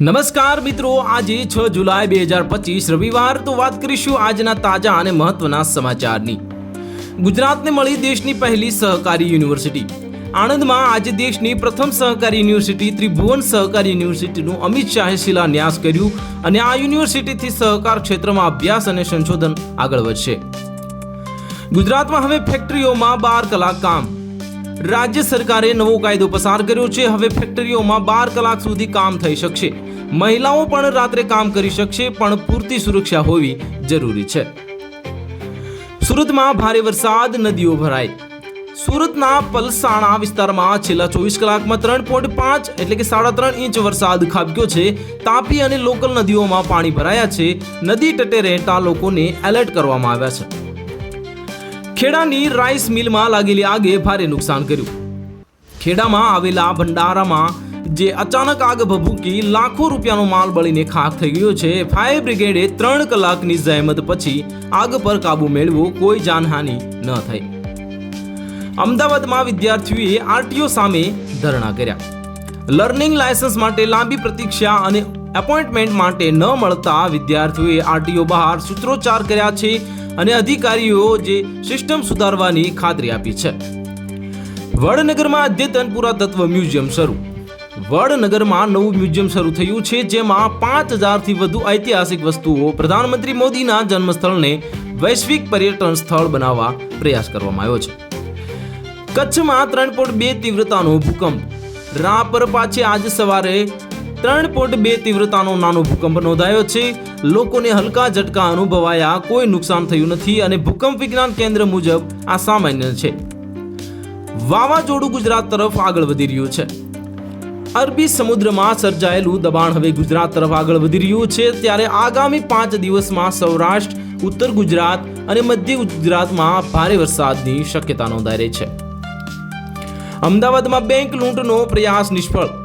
નમસ્કાર મિત્રો, આજે છ જુલાઈ બે હજાર પચીસ રવિવાર, તો વાત કરીશું આજના તાજા અને મહત્વના સમાચારની. ગુજરાતને મળી દેશની પહેલી સહકારી યુનિવર્સિટી. આણંદમાં આજે દેશની પ્રથમ સહકારી યુનિવર્સિટી ત્રિભુવન સહકારી યુનિવર્સિટીનું અમિત શાહે શિલાન્યાસ કર્યું અને આ યુનિવર્સિટીથી સહકાર ક્ષેત્રમાં અભ્યાસ અને સંશોધન આગળ વધશે. ગુજરાતમાં હવે ફેક્ટરીઓમાં બાર કલાક કામ. રાજ્ય સરકારે નવો કાયદો પસાર કર્યો છે. હવે ફેક્ટરીઓમાં બાર કલાક સુધી કામ થઈ શકશે. મહિલાઓ પણ રાત્રે કામ કરી શકશે, પણ પૂરતી સુરક્ષા હોવી જરૂરી છે. સુરતમાં ભારે વરસાદ, નદીઓ ભરાઈ. સુરતના પલસાણા વિસ્તારમાં છેલ્લા ચોવીસ કલાકમાં ત્રણ પોઈન્ટ પાંચ એટલે કે સાડા ત્રણ ઇંચ વરસાદ ખાબક્યો છે. તાપી અને લોકલ નદીઓમાં પાણી ભરાયા છે. નદી તટે રહેતા લોકોને એલર્ટ કરવામાં આવ્યા છે. ખેડાની રાઈસ મિલમાં લાગેલી આગે ભારે નુકસાન કર્યું. ખેડામાં આવેલા ભંડારામાં જે અચાનક આગ ભભૂકી લાખો રૂપિયાનો માલ બળીને ખાખ થઈ ગયો છે, ફાયર બ્રિગેડે ત્રણ કલાકની જહેમત પછી આગ પર કાબુ મેળવો કોઈ જાનહાનિ ન થઈ. અમદાવાદમાં વિદ્યાર્થીઓએ આરટીઓ સામે ધરણા કર્યા. લર્નિંગ લાયસન્સ માટે લાંબી પ્રતીક્ષા અને એપોઇન્ટમેન્ટ માટે ન મળતા વિદ્યાર્થીઓએ આરટીઓ બહાર સૂત્રોચ્ચાર કર્યા છે અને અધિકારીઓ જે સિસ્ટમ સુધારવાની ખાતરી આપી છે. વડનગરમાં અદ્યતન પુરાતત્વ મ્યુઝિયમ શરૂ. વડનગરમાં નવું મ્યુઝિયમ શરૂ થયું છે, જેમાં પાંચ હજારથી વધુ ઐતિહાસિક વસ્તુઓ પ્રધાનમંત્રી મોદીના જન્મસ્થળને વૈશ્વિક પર્યટન સ્થળ બનાવવા પ્રયાસ કરવામાં આવ્યો છે. કચ્છમાં ત્રણ પોઈન્ટ બે તીવ્રતાનો ભૂકંપ. રાપર પાછે આજે સવારે ત્રણ પોઈન્ટ બે તીવ્રતાનો નાનો ભૂકંપ નોંધાયો છે. લોકોને હલકા ઝટકા અનુભવાયા. કોઈ નુકસાન થયું નથી અને ભૂકંપ વિજ્ઞાન કેન્દ્ર મુજબ આ સામાન્ય છે. વાવાઝોડું ગુજરાત તરફ આગળ વધી રહ્યું છે. અરબી સમુદ્રમાં સર્જાયેલું દબાણ હવે ગુજરાત તરફ આગળ વધી રહ્યું છે. ત્યારે આગામી પાંચ દિવસમાં સૌરાષ્ટ્ર, ઉત્તર ગુજરાત અને મધ્ય ગુજરાતમાં ભારે વરસાદની શક્યતા નોંધાઈ રહી છે. અમદાવાદમાં બેંક લૂંટનો પ્રયાસ નિષ્ફળ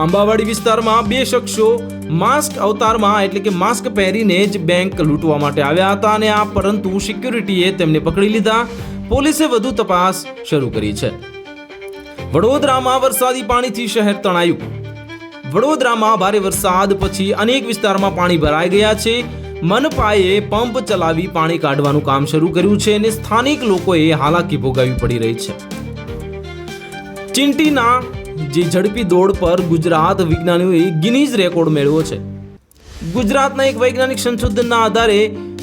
આંબાવાડી વિસ્તારમાં બે શખ્સો માસ્ક અવતારમાં, એટલે કે માસ્ક પહેરીને જ બેંક લૂંટવા માટે આવ્યા હતા અને આ પરંતુ સિક્યુરિટીએ તેમને પકડી લીધા. પોલીસે વધુ તપાસ શરૂ કરી છે. વડોદરામાં વરસાદી પાણીથી શહેર તણાયું. વડોદરામાં ભારે વરસાદ પછી અનેક વિસ્તારમાં પાણી ભરાઈ ગયા છે. મનપાએ પંપ ચલાવી પાણી કાઢવાનું કામ શરૂ કર્યું છે અને સ્થાનિક લોકોએ હાલાકી ભોગાવી પડી રહી છે. ચિંટીના જે ઝડપી દોડ પર ગુજરાત વિજ્ઞાનીઓએ ગિનીઝ રેકોર્ડ મેળવ્યો છે. ગુજરાતના એક વૈજ્ઞાનિક સંશોધનના આધારે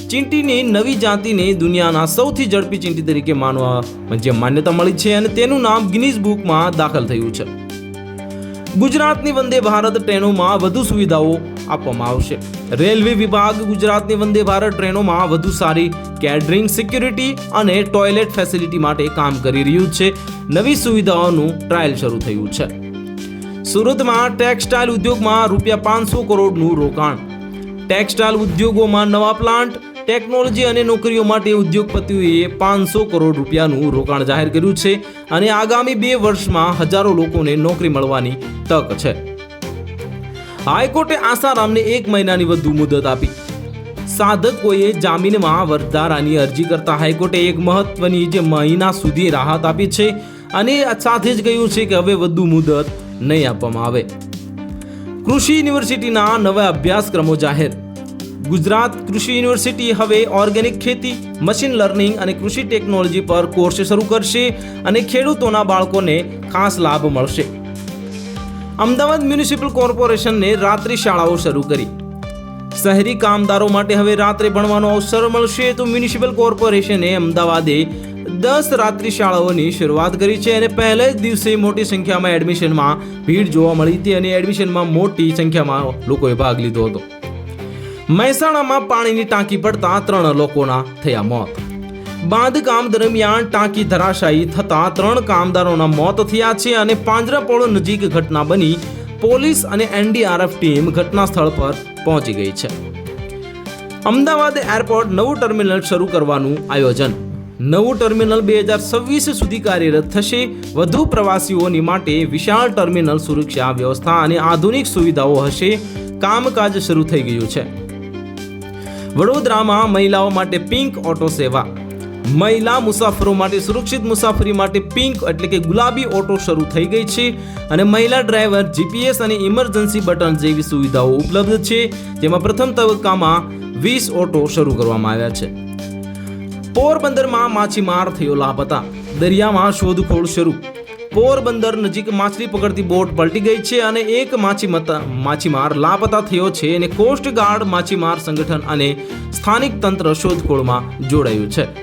ચીંટીની નવી જાતિને દુનિયાના સૌથી ઝડપી ચીંટી તરીકે માનવા જે માન્યતા મળી છે અને તેનું નામ ગિનીઝ બુકમાં દાખલ થયું છે. ગુજરાતની વંદે ભારત ટ્રેનોમાં વધુ સુવિધાઓ આપવામાં આવશે. રેલવે વિભાગ ગુજરાતની વંદે ભારત ટ્રેનોમાં વધુ સારી કેડરિંગ સિક્યુરિટી અને ટોયલેટ ફેસિલિટી માટે કામ કરી રહ્યું છે. નવી સુવિધાઓનું ટ્રાયલ શરૂ થયું છે. સુરતમાં ટેક્સટાઇલ ઉદ્યોગમાં રૂપિયા પાંચસો કરોડનું રોકાણ. ટેક્સટાઇલ ઉદ્યોગોમાં નવા પ્લાન્ટ, ટેકનોલોજી અને નોકરીઓ માટે ઉદ્યોગપતિઓએ પાંચસો કરોડ રૂપિયાનું રોકાણ જાહેર કર્યું છે અને આગામી બે વર્ષમાં હજારો લોકોને નોકરી મળવાની તક છે. હાઈકોર્ટે આસારામને એક મહિનાની વધુ મુદત આપી. સાધકોએ જામીનમાં વધારાની અરજી કરતા હાઈકોર્ટે એક મહત્વની જે મહિના સુધી રાહત આપી છે અને સાથે જ કહ્યું છે કે હવે વધુ મુદત નહીં આપવામાં આવે. કૃષિ યુનિવર્સિટીના નવા અભ્યાસક્રમો જાહેર. ગુજરાત કૃષિ યુનિવર્સિટી હવે ઓર્ગેનિક ખેતી, મશીન લર્નિંગ અને કૃષિ ટેકનોલોજી પર કોર્સ શરૂ કરશે અને ખેડૂતોના બાળકોને ખાસ લાભ મળશે. અમદાવાદ મ્યુનિસિપલ કોર્પોરેશનને રાત્રિ શાળાઓ શરૂ કરી. શહેરી કામદારો માટે હવે રાત્રે ભણવાનો અવસર મળશે તો મ્યુનિસિપલ કોર્પોરેશને અમદાવાદે દસ રાત્રિ શાળાઓની શરૂઆત કરી છે અને પહેલા જ દિવસે મોટી સંખ્યામાં એડમિશનમાં ભીડ જોવા મળી હતી અને એડમિશનમાં મોટી સંખ્યામાં લોકોએ ભાગ લીધો હતો. મહેસાણામાં પાણીની ટાંકી પડતા ત્રણ લોકોના થયા મોત. બાંધકામ દરમિયાન ટાંકી ધરાશાયી થતા ત્રણ કામદારોના મોત થયા છે અને પાંજરાપોળ નજીક ઘટના બની પોલીસ અને એનડીઆરએફ ટીમ ઘટના સ્થળ પર પહોંચી ગઈ છે. અમદાવાદ એરપોર્ટ નવું ટર્મિનલ શરૂ કરવાનું આયોજન. નવું ટર્મિનલ બે હજાર છવ્વીસ સુધી કાર્યરત થશે. વધુ પ્રવાસીઓની માટે વિશાળ ટર્મિનલ સુરક્ષા વ્યવસ્થા અને આધુનિક સુવિધાઓ હશે. કામકાજ શરૂ થઈ ગયું છે. વડોદરામાં મહિલાઓ માટે પિંક ઓટો સેવા. મહિલા મુસાફરો માટે, સુરક્ષિત મુસાફરી માટે પિંક એટલે કે ગુલાબી ઓટો શરૂ થઈ ગઈ છે અને મહિલા ડ્રાઈવર જીપીએસ અને ઇમરજન્સી બટન જેવી સુવિધાઓ ઉપલબ્ધ છે, જેમાં પ્રથમ તબક્કામાં વીસ ઓટો શરૂ કરવામાં આવ્યા છે. પોરબંદરમાં માછીમાર થયો લાપતા દરિયામાં શોધખોળ શરૂ. પોરબંદર નજીક માછલી પકડતી બોટ પલટી ગઈ છે અને એક માછીમતા, માછીમાર લાપતા થયો છે અને કોસ્ટગાર્ડ માછીમાર સંગઠન અને સ્થાનિક તંત્ર શોધખોળમાં જોડાયું છે.